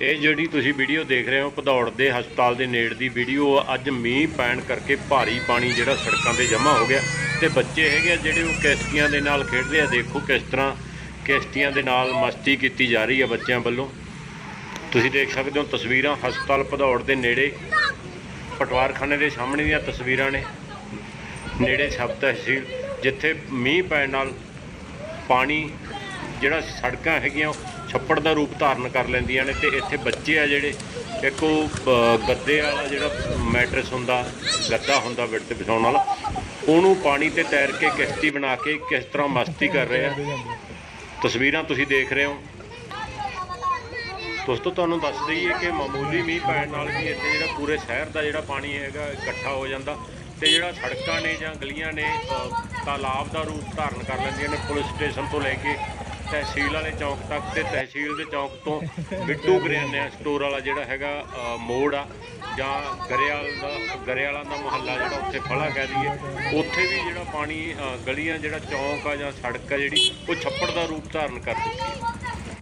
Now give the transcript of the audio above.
ਇਹ ਜਿਹੜੀ ਤੁਸੀਂ ਵੀਡੀਓ ਦੇਖ ਰਹੇ ਹੋ, ਭਦੌੜ ਦੇ ਹਸਪਤਾਲ ਦੇ ਨੇੜ ਦੀ ਵੀਡੀਓ ਆ ਅੱਜ ਮੀਂਹ ਪੈਣ ਕਰਕੇ ਭਾਰੀ ਪਾਣੀ ਜਿਹੜਾ ਸੜਕਾਂ ਤੇ ਜਮ੍ਹਾਂ ਹੋ ਗਿਆ ਤੇ ਬੱਚੇ ਹੈਗੇ ਆ ਜਿਹੜੇ ਉਹ ਕਿਸ਼ਤੀਆਂ ਦੇ ਨਾਲ ਖੇਡਦੇ ਆ। ਦੇਖੋ ਕਿਸ ਤਰ੍ਹਾਂ ਕਿਸ਼ਤੀਆਂ ਦੇ ਨਾਲ ਮਸਤੀ ਕੀਤੀ ਜਾ ਰਹੀ ਹੈ ਬੱਚਿਆਂ ਵੱਲੋਂ। ਤੁਸੀਂ ਦੇਖ ਸਕਦੇ ਹੋ ਤਸਵੀਰਾਂ ਹਸਪਤਾਲ ਭਦੌੜ ਦੇ ਨੇੜੇ, ਪਟਵਾਰਖਾਨੇ ਦੇ ਸਾਹਮਣੇ ਦੀਆਂ ਤਸਵੀਰਾਂ ਨੇ। ਨੇੜੇ ਸ਼ਬਦ ਤਹਿਸੀਲ, ਜਿੱਥੇ ਮੀਂਹ ਪੈਣ ਨਾਲ ਪਾਣੀ ਜਿਹੜਾ ਸੜਕਾਂ ਹੈਗੀਆਂ, ਉਹ ਛੱਪੜ ਦਾ ਰੂਪ ਧਾਰਨ ਕਰ ਲੈਂਦੀਆਂ ਨੇ ਤੇ ਇੱਥੇ ਬੱਚੇ ਆ ਜਿਹੜੇ, ਇੱਕ ਉਹ ਗੱਦੇ ਵਾਲਾ ਜਿਹੜਾ ਮੈਟਰਸ ਹੁੰਦਾ, ਗੱਦਾ ਹੁੰਦਾ ਬੈੱਡ ਤੇ ਵਿਛਾਉਣ ਵਾਲਾ, ਉਹਨੂੰ ਪਾਣੀ ਤੇ ਤੈਰ ਕੇ ਕਿਸ਼ਤੀ ਬਣਾ ਕੇ ਕਿਸ ਤਰ੍ਹਾਂ ਮਸਤੀ ਕਰ ਰਹੇ ਆ। ਤਸਵੀਰਾਂ ਤੁਸੀਂ ਦੇਖ ਰਹੇ ਹੋ। ਦੋਸਤੋ, ਤੁਹਾਨੂੰ ਦੱਸ ਦਈਏ ਕਿ ਮਾਮੂਲੀ ਮੀਂਹ ਪੈਣ ਨਾਲ ਵੀ ਇੱਥੇ ਜਿਹੜਾ ਪੂਰੇ ਸ਼ਹਿਰ ਦਾ ਜਿਹੜਾ ਪਾਣੀ ਹੈਗਾ, ਇਕੱਠਾ ਹੋ ਜਾਂਦਾ ਤੇ ਜਿਹੜਾ ਸੜਕਾਂ ਨੇ ਜਾਂ ਗਲੀਆਂ ਨੇ ਤਾਲਾਬ ਦਾ ਰੂਪ ਧਾਰਨ ਕਰ ਲੈਂਦੀਆਂ ਨੇ, ਪੁਲਿਸ ਸਟੇਸ਼ਨ ਤੋਂ ਲੈ ਕੇ ਤਹਿਸੀਲ ਵਾਲੇ ਚੌਂਕ ਤੱਕ ਤੇ ਤਹਿਸੀਲ ਦੇ ਚੌਂਕ ਤੋਂ ਬਿੱਟੂ ਕਰਿਆਨਾ ਸਟੋਰ ਵਾਲਾ ਜਿਹੜਾ ਹੈਗਾ ਮੋੜ ਆ, ਜਾਂ ਗਰੇਵਾਲ ਦਾ ਗਰੇਵਾਲਾਂ ਦਾ ਮੁਹੱਲਾ ਜਿਹੜਾ ਉੱਥੇ ਫਲਾ ਕਹਿ ਲਈਏ ਉੱਥੇ ਵੀ ਜਿਹੜਾ ਪਾਣੀ ਗਲੀਆਂ ਜਿਹੜਾ ਚੌਂਕ ਆ ਜਾਂ ਸੜਕ ਆ ਜਿਹੜੀ, ਉਹ ਛੱਪੜ ਦਾ ਰੂਪ ਧਾਰਨ ਕਰ ਚੁੱਕੀ ਹੈ